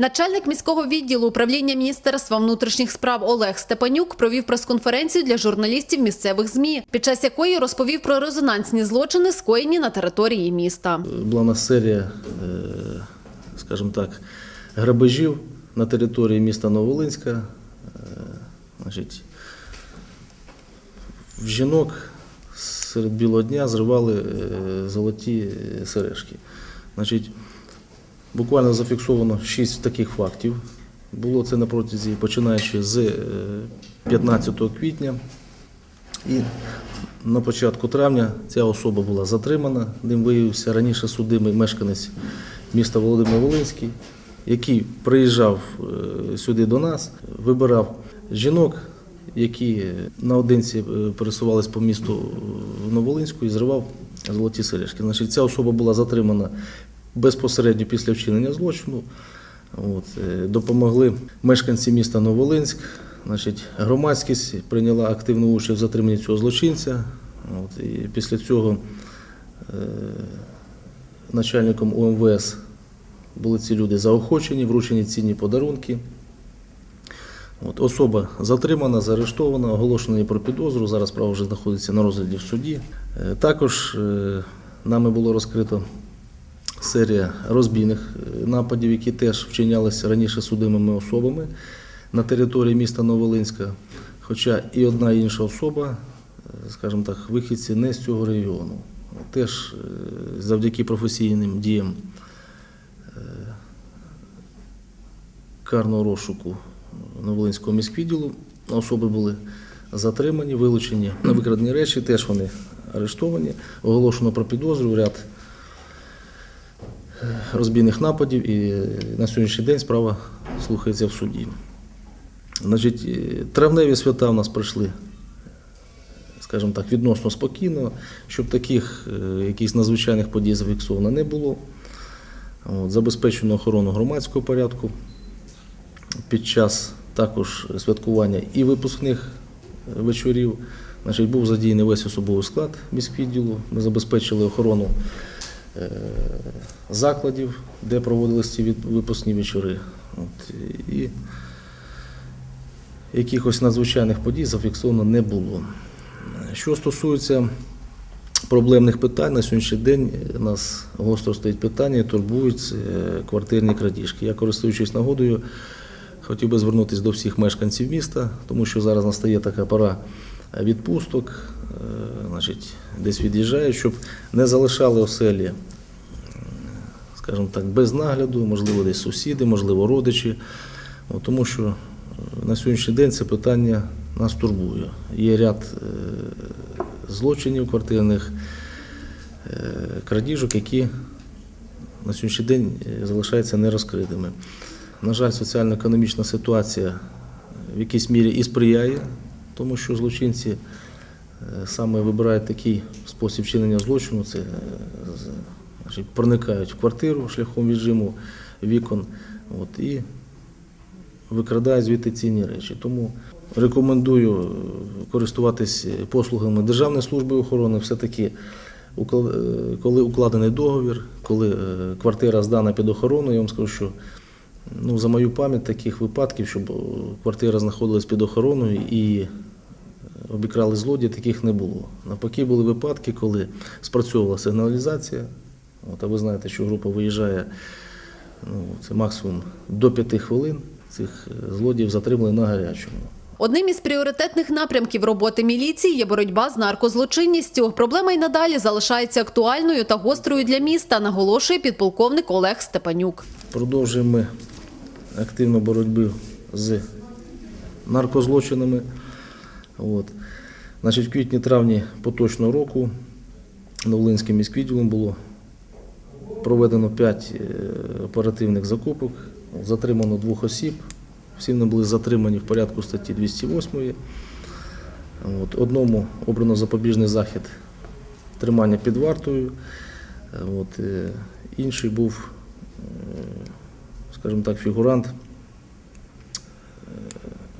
Начальник міського відділу управління Міністерства внутрішніх справ Олег Степанюк провів прес-конференцію для журналістів місцевих ЗМІ, під час якої розповів про резонансні злочини, скоєні на території міста. Була у нас серія, е, скажімо так, грабежів на території міста Новолинська. Е, Значить, в жінок серед білого дня зривали е, золоті сережки. Значить, буквально зафіксовано шість таких фактів. Було це на протязі починаючи з е, 15 квітня. І на початку травня ця особа була затримана. Ним виявився раніше судимий мешканець міста Володимир Волинський, який приїжджав е, сюди до нас, вибирав жінок, які наодинці е, пересувались по місту Новолинську і зривав золоті сережки. Значить, ця особа була затримана безпосередньо після вчинення злочину. От, е, допомогли мешканці міста Новолинськ. Значить, громадськість прийняла активну участь в затриманні цього злочинця. От, і після цього е, начальником УМВС були ці люди заохочені, вручені цінні подарунки. От, особа затримана, заарештована, оголошено їй про підозру. Зараз справа вже знаходиться на розгляді в суді. Е, Також е, нами було розкрито серія розбійних е, нападів, які теж вчинялися раніше судимими особами на території міста Новолинська. Хоча і одна і інша особа, е, скажімо так, вихідці не з цього регіону. Теж е, завдяки професійним діям карного розшуку Новолинського міськвідділу особи були затримані, вилучені на викрадені речі, теж вони арештовані, оголошено про підозру, ряд розбійних нападів, і на сьогоднішній день справа слухається в суді. Значить, е, травневі свята у нас пройшли, скажімо так, відносно спокійно, щоб таких е, якихось надзвичайних подій зафіксовано не було. От, забезпечено охорону громадського порядку під час також святкування і випускних е, вечорів. Значить, був задіяний весь особовий склад міськвідділу. Ми забезпечили охорону е, закладів, де проводились ці випускні вечори. От, і якихось надзвичайних подій зафіксовано не було. Що стосується проблемних питань, на сьогоднішній день нас гостро стоїть питання, турбують е, квартирні крадіжки. Я, користуючись нагодою, хотів би звернутися до всіх мешканців міста, тому що зараз настає така пора відпусток, е, значить, десь від'їжджають, щоб не залишали оселі, скажімо так, без нагляду, можливо, десь сусіди, можливо, родичі. Тому що е, на сьогоднішній день це питання нас турбує. Є ряд е, злочинів квартирних, крадіжок, які на сьогоднішній день залишаються нерозкритими. На жаль, соціально-економічна ситуація в якійсь мірі і сприяє, тому що злочинці е, саме вибирають такий спосіб вчинення злочину, це е, значить, проникають в квартиру шляхом віджиму вікон от, і викрадають звідти цінні речі. Тому рекомендую е, користуватись послугами Державної служби охорони. Все-таки, коли укладений договір, коли квартира здана під охорону, я вам скажу, що ну, за мою пам'ять таких випадків, щоб е, квартира знаходилась під охороною і е, обікрали злодії, таких не було. Навпаки, були випадки, коли спрацьовувала сигналізація. От, а ви знаєте, що група виїжджає ну, це максимум до п'яти хвилин. Цих е, злодіїв затримали на гарячому. Одним із пріоритетних напрямків роботи міліції є боротьба з наркозлочинністю. Проблема й надалі залишається актуальною та гострою для міста, наголошує підполковник Олег Степанюк. Продовжуємо активну боротьбу з наркозлочинами. От. Значить, в квітні-травні поточного року Новолинським міськвідділом було проведено 5 оперативних закупок, затримано двох осіб. Всі вони були затримані в порядку статті 208. От. Одному обрано запобіжний захід тримання під вартою. От. е, Інший був е, скажімо так, фігурант, е,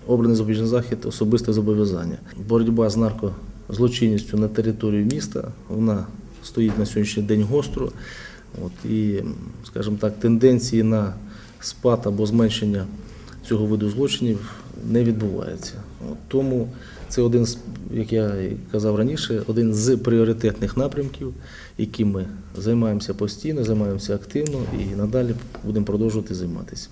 обраний запобіжний захід, особисте зобов'язання. Боротьба з наркозлочинністю на території міста, вона стоїть на сьогоднішній день гостро. От, і, скажімо так, тенденції на спад або зменшення цього виду злочинів не відбувається. От Тому це один з, як я казав раніше, один з пріоритетних напрямків, яким ми займаємося постійно, займаємося активно і надалі будемо продовжувати займатися.